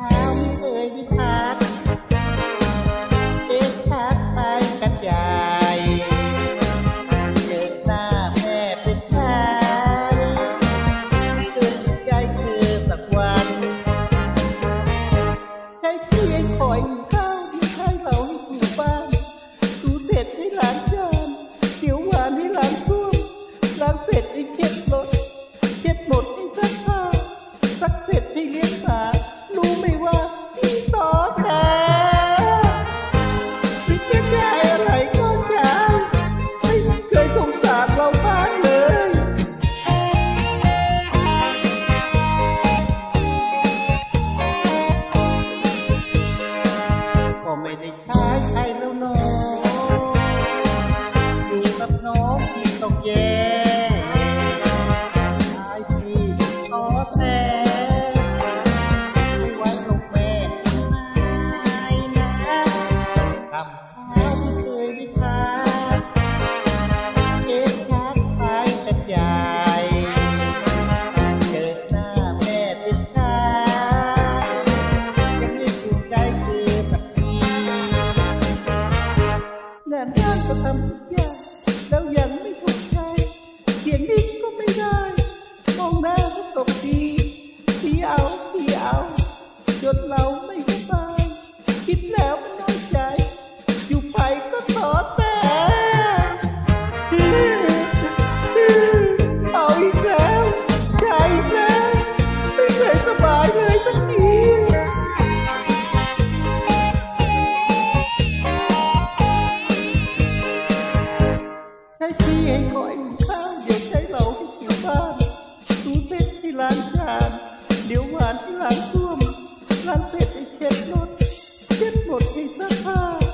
เอ้ยทิพา กแย่ชายพี่อแท้ไม่ไหวลงแม่นายนะทำเช้าที่เคยวิพากเอ็กชักไปกันใหญ่เจอหน้าแม่เป็นตายังไม่ถูกใจคือสักทีงานยากก็ทำ ตกดีพี่เอาพี่เอาจนเราไม่สบายคิดแล้วมันน้อยใจ อยู่ไปก็ท้อแต่เอาอีกแล้วใจอีกแล้วไม่เคยสบายเลยสักทีใช้พี่ให้คอย หวานที่ล้างส้วมล้างเสร็จไอ้เช็ดรถเช็ดหมดไอ้สักผ้า